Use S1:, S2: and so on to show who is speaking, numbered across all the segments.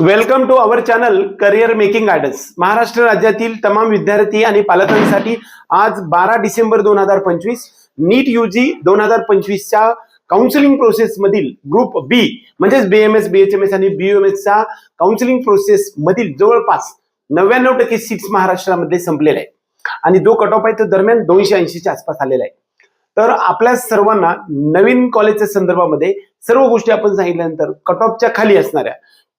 S1: Welcome to our channel career making guidance Maharashtra राज्यातील तमाम विद्यार्थी आणि पालकांसाठी आज बारा डिसेंबर दोन हजार पंचवीस नीट युजी दोन हजार पंचवीसच्या काउन्सिलिंग प्रोसेस मधील ग्रुप बी म्हणजेच बीएमएस एस आणि बीएमएसच्या काउन्सिलिंग प्रोसेस मधील जवळपास नव्याण्णव टक्के सीट्स महाराष्ट्रामध्ये संपलेल्या आहे आणि जो कट ऑफ आहे तो दरम्यान दोनशे ऐंशीच्या आसपास आलेला आहे. तर आपल्या सर्वांना नवीन कॉलेजच्या संदर्भामध्ये सर्व गोष्टी आपण सांगितल्यानंतर कट ऑफच्या खाली असणाऱ्या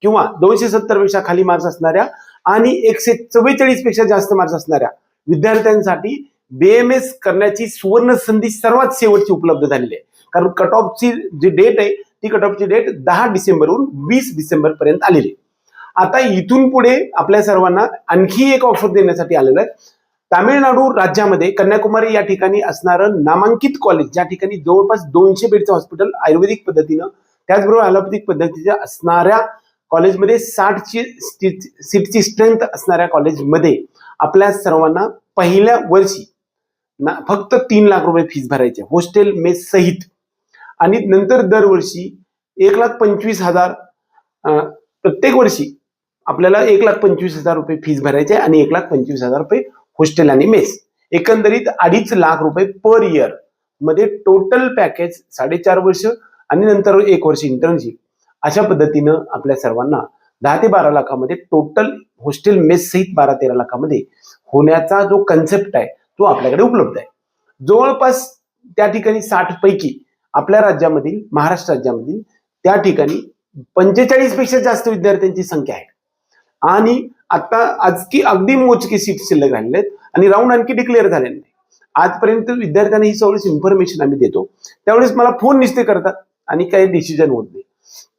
S1: किंवा दोनशे सत्तरपेक्षा खाली मार्क्स असणाऱ्या आणि एकशे चव्वेचाळीसपेक्षा जास्त मार्क्स असणाऱ्या विद्यार्थ्यांसाठी बीएमएस करण्याची सुवर्ण संधी सर्वात शेवटची उपलब्ध झालेली आहे. कारण कट ऑफची जी डेट आहे ती कट ऑफची डेट दहा डिसेंबरहून वीस डिसेंबर पर्यंत आलेली आहे. आता इथून पुढे आपल्या सर्वांना आणखी एक ऑफर देण्यासाठी आलेलं आहे. तामिळनाडू राज्यामध्ये कन्याकुमारी या ठिकाणी असणारं नामांकित कॉलेज ज्या ठिकाणी जवळपास दोनशे बेडचं हॉस्पिटल आयुर्वेदिक पद्धतीनं त्याचबरोबर ॲलोपॅथिक पद्धतीच्या असणाऱ्या कॉलेजमध्ये साठची सीटची स्ट्रेंथ असणाऱ्या कॉलेजमध्ये आपल्या सर्वांना पहिल्या वर्षी ना फक्त तीन लाख रुपये फीस भरायचे. हॉस्टेल मेस सहित. आणि नंतर दरवर्षी एक लाख पंचवीस हजार प्रत्येक वर्षी आपल्याला एक लाख पंचवीस हजार रुपये फीस भरायचे आणि एक लाख पंचवीस हजार रुपये हॉस्टेल आणि मेस एकंदरीत अडीच लाख रुपये पर इयरमध्ये टोटल पॅकेज साडेचार वर्ष आणि नंतर एक वर्ष इंटर्नशिप अशा पद्धतीनं आपल्या सर्वांना दहा ते बारा लाखामध्ये टोटल हॉस्टेल मेस सहित बारा तेरा लाखामध्ये होण्याचा जो कन्सेप्ट आहे तो आपल्याकडे उपलब्ध आहे. जवळपास त्या ठिकाणी साठ पैकी आपल्या राज्यामधील महाराष्ट्र राज्यामधील त्या ठिकाणी पंचेचाळीसपेक्षा जास्त विद्यार्थ्यांची संख्या आहे आणि आता आजकी अगदी मोजकी सीट शिल्लक राहिलेले आहेत आणि राऊंड आणखी डिक्लेअर झाले नाही. आजपर्यंत विद्यार्थ्यांना ही सगळीच इन्फॉर्मेशन आम्ही देतो. त्यावेळेस मला फोन निश्चित करतात आणि काही डिसिजन होत नाही.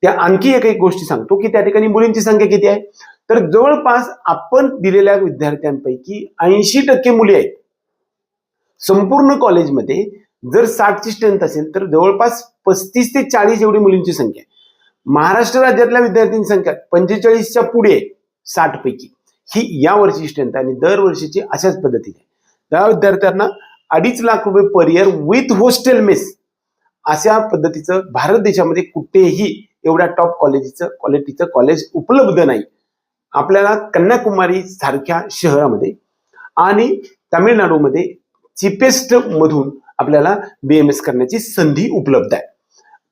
S1: त्या आणखी एक एक गोष्टी सांगतो की त्या ठिकाणी मुलींची संख्या किती आहे? तर जवळपास आपण दिलेल्या विद्यार्थ्यांपैकी ऐंशी टक्के मुली आहेत. संपूर्ण कॉलेजमध्ये जर साठची स्ट्रेंथ असेल तर जवळपास पस्तीस ते चाळीस एवढी मुलींची संख्या आहे. महाराष्ट्र राज्यातल्या विद्यार्थ्यांची संख्या पंचेचाळीसच्या पुढे आहे साठ पैकी ही या वर्षी स्ट्रेंथ आहे आणि दरवर्षीची अशाच पद्धतीने आहे. त्या विद्यार्थ्यांना अडीच लाख रुपये per year with hostel mess अशा पद्धतीचं भारत देशामध्ये कुठेही एवढ्या टॉप कॉलेजचं क्वालिटीचं कॉलेज उपलब्ध नाही. आपल्याला कन्याकुमारी सारख्या शहरामध्ये आणि तामिळनाडूमध्ये चिपेस्ट मधून आपल्याला बीएमएस करण्याची संधी उपलब्ध आहे.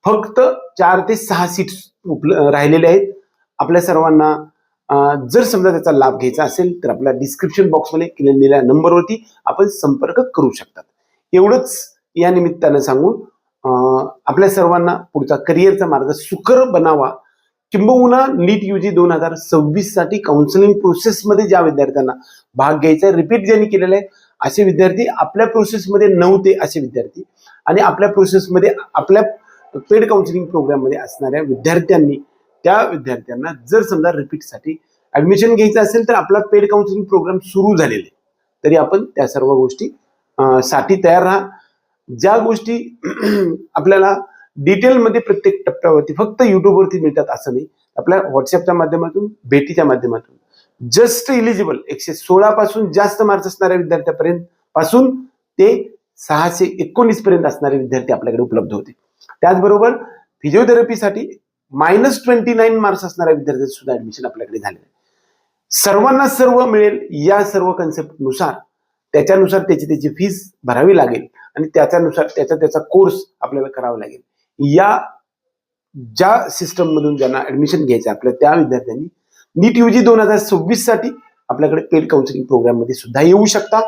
S1: फक्त चार ते सहा सीट्स उपल राहिलेले आहेत. आपल्या सर्वांना जर समजा त्याचा लाभ घ्यायचा असेल तर आपल्या डिस्क्रिप्शन बॉक्समध्ये केलेल्या नंबरवरती आपण संपर्क करू शकतात. एवढंच या निमित्तानं सांगून आपल्या सर्वांना पुढचा करिअरचा मार्ग सुकर बनावा. किंबहुना नीट युजी दोन हजार सव्वीससाठी काउन्सिलिंग प्रोसेसमध्ये ज्या विद्यार्थ्यांना भाग घ्यायचा आहे रिपीट ज्यांनी केलेला आहे असे विद्यार्थी आपल्या प्रोसेसमध्ये नव्हते असे विद्यार्थी. आणि आपल्या प्रोसेसमध्ये आपल्या पेड काउन्सिलिंग प्रोग्राममध्ये असणाऱ्या विद्यार्थ्यांनी त्या विद्यार्थ्यांना जर समजा रिपीटसाठी ऍडमिशन घ्यायचं असेल तर आपला पेड काउन्सिलिंग प्रोग्राम सुरू झालेले आहे. तरी आपण त्या सर्व गोष्टी साठी तयार राहा. ज्या गोष्टी आपल्याला डिटेलमध्ये प्रत्येक टप्प्यावरती फक्त युट्यूबवरती मिळतात असं नाही. आपल्या व्हॉट्सअपच्या माध्यमातून भेटीच्या माध्यमातून. जस्ट इलिजिबल एकशे सोळा पासून जास्त मार्क्स असणाऱ्या विद्यार्थ्यापर्यंत पासून ते सहाशे एकोणीस पर्यंत असणारे विद्यार्थी आपल्याकडे उपलब्ध होते. त्याचबरोबर फिजिओथेरपीसाठी मायनस ट्वेंटी नाईन मार्क्स असणाऱ्या विद्यार्थ्यांचं सुद्धा ऍडमिशन आपल्याकडे झालेलं आहे. सर्वांना सर्व मिळेल या सर्व कन्सेप्टनुसार त्याच्यानुसार त्याची त्याची फीस भरावी लागेल. आणि त्याच्यानुसार त्याचा त्याचा कोर्स आपल्याला करावा लागेल. या ज्या सिस्टममधून ज्यांना ऍडमिशन घ्यायचं आहे आपल्या त्या विद्यार्थ्यांनी नीट युजी दोन हजार सव्वीससाठी आपल्याकडे पेड काउन्सिलिंग प्रोग्राममध्ये सुद्धा येऊ शकता.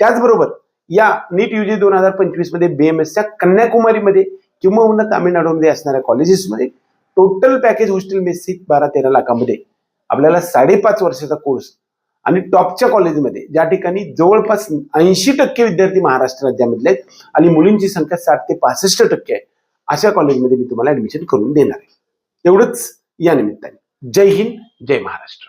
S1: त्याचबरोबर या नीट यूजी दोन हजार पंचवीसमध्ये बीएमएसच्या कन्याकुमारीमध्ये किंवा तामिळनाडूमध्ये असणाऱ्या कॉलेजेसमध्ये टोटल पॅकेज हॉस्टेल मेसिक बारा तेरा लाखामध्ये आपल्याला साडेपाच वर्षाचा कोर्स आणि टॉपच्या कॉलेजमध्ये ज्या ठिकाणी जवळपास ऐंशी टक्के विद्यार्थी महाराष्ट्र राज्यामधले आहेत आणि मुलींची संख्या साठ ते पासष्ट टक्के आहे अशा कॉलेजमध्ये मी तुम्हाला ऍडमिशन करून देणार आहे. एवढंच या निमित्ताने. जय हिंद जय महाराष्ट्र.